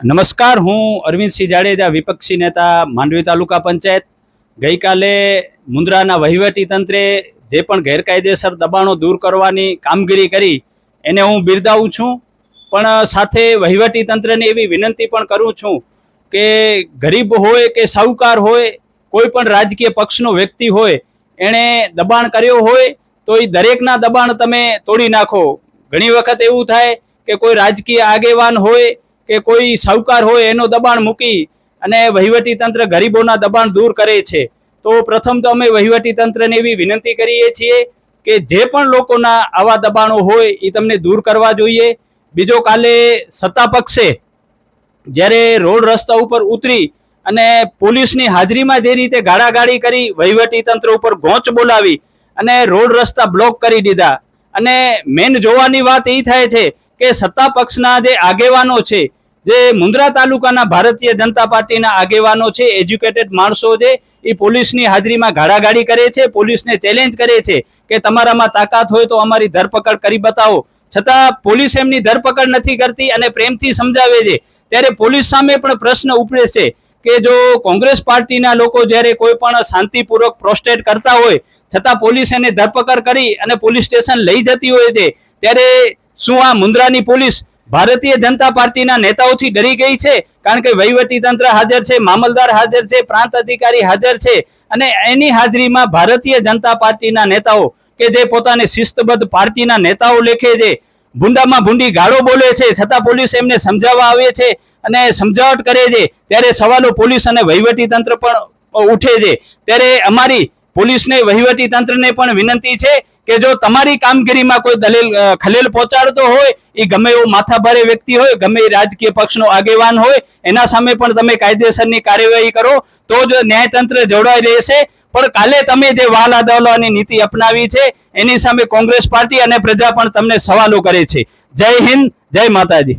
નમસ્કાર, હું અરવિંદસિંહ જાડેજા, વિપક્ષી નેતા, માંડવી તાલુકા પંચાયત. ગઈકાલે મુન્દ્રાના વહીવટી તંત્રે જે પણ ગેરકાયદેસર દબાણો દૂર કરવાની કામગીરી કરી, એને હું બિરદાવું છું. પણ સાથે વહીવટી તંત્રને એવી વિનંતી પણ કરું છું કે ગરીબ હોય કે સાહુકાર હોય, કોઈ પણ રાજકીય પક્ષનો વ્યક્તિ હોય, એણે દબાણ કર્યો હોય, તો એ દરેકના દબાણ તમે તોડી નાખો. ઘણી વખત એવું થાય કે કોઈ રાજકીય આગેવાન હોય કે કોઈ સાહુકાર હોય એનો દબાણ મૂકી અને વહીવટી તંત્ર ગરીબોના દબાણ દૂર કરે છે. તો પ્રથમ તો અમે વહીવટી તંત્રને એવી વિનંતી કરીએ છીએ કે જે પણ લોકોના આવા દબાણો હોય એ તમને દૂર કરવા જોઈએ. બીજો કાલે સત્તા પક્ષે જ્યારે રોડ રસ્તા ઉપર ઉતરી અને પોલીસની હાજરીમાં જે રીતે ગાળાગાળી કરી વહીવટી તંત્ર ઉપર ગોંચ બોલાવી અને રોડ રસ્તા બ્લોક કરી દીધા. અને મેન જોવાની વાત એ થાય છે કે સત્તા પક્ષના જે આગેવાનો છે જે મુન્દ્રા તાલુકાના ભારતીય જનતા પાર્ટીના આગેવાનો છે એજ્યુકેટેડ માણસો છે, એ પોલીસની હાજરીમાં ગાળાગાળી કરે છે, પોલીસને ચેલેન્જ કરે છે કે તમારામાં તાકાત હોય તો અમારી ધરપકડ કરી બતાવો. છતાં પોલીસ એમની ધરપકડ નથી કરતી અને પ્રેમથી સમજાવે છે. ત્યારે પોલીસ સામે પણ પ્રશ્ન ઉપડે છે કે જો કોંગ્રેસ પાર્ટીના લોકો જ્યારે કોઈ પણ શાંતિપૂર્વક પ્રોસ્ટેટ કરતા હોય, છતાં પોલીસ એને ધરપકડ કરી અને પોલીસ સ્ટેશન લઈ જતી હોય છે, ત્યારે શું આ મુન્દ્રાની પોલીસ ભારતીય જનતા પાર્ટીના નેતાઓથી ડરી ગઈ છે, કારણ કે વહીવટી તંત્ર હાજર છે, મામલદાર હાજર છે, પ્રાંત અધિકારી હાજર છે, અને એની હાજરીમાં ભારતીય જનતા પાર્ટીના નેતાઓ કે જે પોતાને શિસ્તબદ્ધ પાર્ટીના નેતાઓ લેખે છે, ભૂંડામાં ભૂંડી ગાળો બોલે છે, છતાં પોલીસ એમને સમજાવવા આવે છે અને સમજાવટ કરે છે, ત્યારે સવાલો પોલીસ અને વહીવટી તંત્ર પણ ઉઠે છે, ત્યારે અમારી પોલીસને, વહીવટી તંત્રને પણ વિનંતી છે કે જો તમારી કામગીરીમાં કોઈ દલીલ ખલેલ પહોંચાડતો હોય, એ ગમે એવો માથાભારે વ્યક્તિ હોય, ગમે એ રાજકીય પક્ષનો આગેવાન હોય, એના સામે પણ તમે કાયદેસરની કાર્યવાહી કરો, તો જ ન્યાયતંત્ર જોડાઈ રહેશે. પણ કાલે તમે જે વાલ અદાવલાની નીતિ અપનાવી છે, એની સામે કોંગ્રેસ પાર્ટી અને પ્રજા પણ તમને સવાલો કરે છે. જય હિન્દ, જય માતાજી.